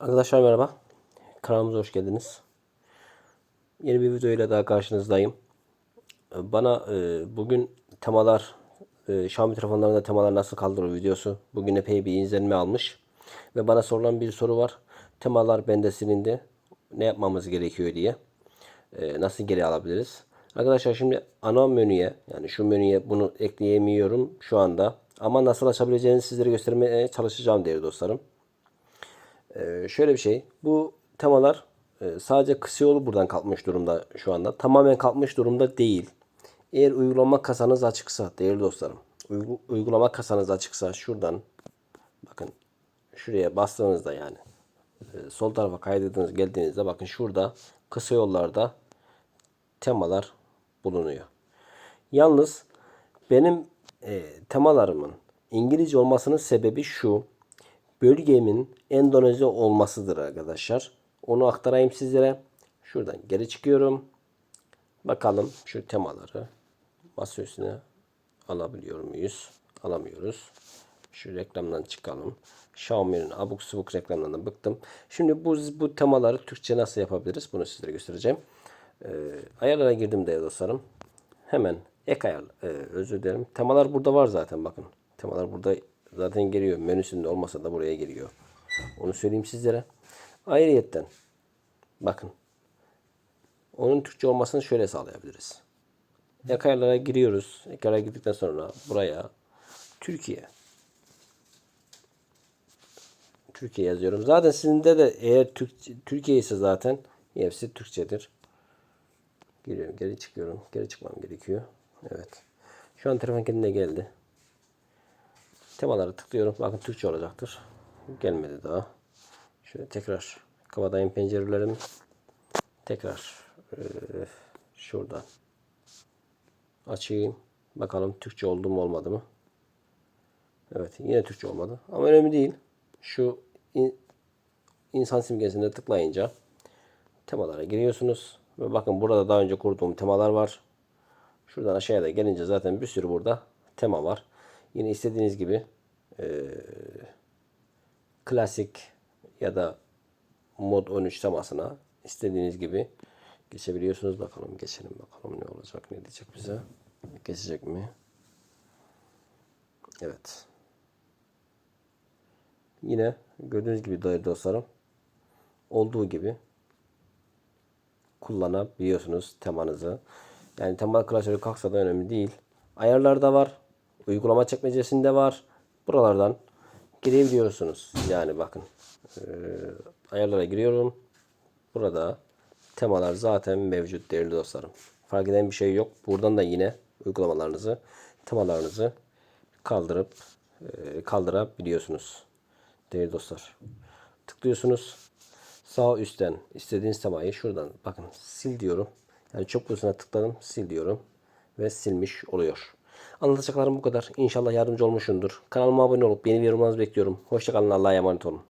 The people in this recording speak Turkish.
Arkadaşlar merhaba. Kanalımıza hoş geldiniz. Yeni bir videoyla daha karşınızdayım. Bana e, bugün temalar, e, Xiaomi telefonlarında temalar nasıl kaldırılır videosu bugün epey bir izlenme almış. Ve bana sorulan bir soru var. Temalar bende silindi. Ne yapmamız gerekiyor diye. E, nasıl geri alabiliriz? Arkadaşlar şimdi ana menüye yani şu menüye bunu ekleyemiyorum şu anda. Ama nasıl açabileceğinizi sizlere göstermeye çalışacağım değerli dostlarım. Ee, şöyle bir şey. Bu temalar e, sadece kısa yolu buradan kalkmış durumda şu anda. Tamamen kalkmış durumda değil. Eğer uygulama kasanız açıksa değerli dostlarım. uygu- uygulama kasanız açıksa şuradan bakın şuraya bastığınızda yani e, sol tarafa kaydırdığınız geldiğinizde bakın şurada kısa yollarda temalar bulunuyor. Yalnız benim e, temalarımın İngilizce olmasının sebebi şu. Bölgemin Endonezya olmasıdır arkadaşlar. Onu aktarayım sizlere. Şuradan geri çıkıyorum. Bakalım şu temaları masa üstüne alabiliyor muyuz? Alamıyoruz. Şu reklamdan çıkalım. Xiaomi'nin abuk subuk reklamlarından bıktım. Şimdi bu, bu temaları Türkçe nasıl yapabiliriz? Bunu sizlere göstereceğim. Ee, ayarlara girdim değerli dostlarım. Hemen ek ayar, e, özür dilerim. Temalar burada var zaten bakın. Temalar burada zaten geliyor. Menüsünde olmasa da buraya geliyor. Onu söyleyeyim sizlere. Ayrıyetten bakın. Onun Türkçe olmasını şöyle sağlayabiliriz. Ek giriyoruz. Ek ayarlara girdikten sonra buraya Türkiye Türkiye yazıyorum. Zaten sizinde de eğer Türk, Türkiye ise zaten hepsi Türkçedir. Giriyorum, geri çıkıyorum. Geri çıkmam gerekiyor. Evet. Şu an telefon kendine geldi. Temaları tıklıyorum. Bakın Türkçe olacaktır. Gelmedi daha. Şöyle tekrar kapatayım pencerelerimi. Tekrar eee, şuradan açayım. Bakalım Türkçe oldu mu olmadı mı? Evet yine Türkçe olmadı. Ama önemli değil. Şu in- insan simgesine tıklayınca temalara giriyorsunuz. Ve bakın burada daha önce kurduğum temalar var. Şuradan aşağıya da gelince zaten bir sürü burada tema var. Yine istediğiniz gibi eee, klasik ya da mod 13 temasına istediğiniz gibi geçebiliyorsunuz. Bakalım geçelim bakalım ne olacak ne diyecek bize. Geçecek mi? Evet. Yine gördüğünüz gibi değerli dostlarım olduğu gibi kullanabiliyorsunuz temanızı. Yani tema klasörü kalksa da önemli değil. Ayarlarda var. Uygulama çekmecesinde var. Buralardan girebiliyorsunuz. Yani bakın. eee, ayarlara giriyorum. Burada temalar zaten mevcut değerli dostlarım. Fark eden bir şey yok. Buradan da yine uygulamalarınızı, temalarınızı kaldırıp eee, kaldırabiliyorsunuz. Değerli dostlar. Tıklıyorsunuz. Sağ üstten istediğiniz temayı şuradan bakın sil diyorum. Yani çok kutusuna tıkladım sil diyorum. Ve silmiş oluyor. Anlatacaklarım bu kadar. İnşallah yardımcı olmuşumdur. Kanalıma abone olup beni ve yorumlarınızı bekliyorum. Hoşçakalın. Allah'a emanet olun.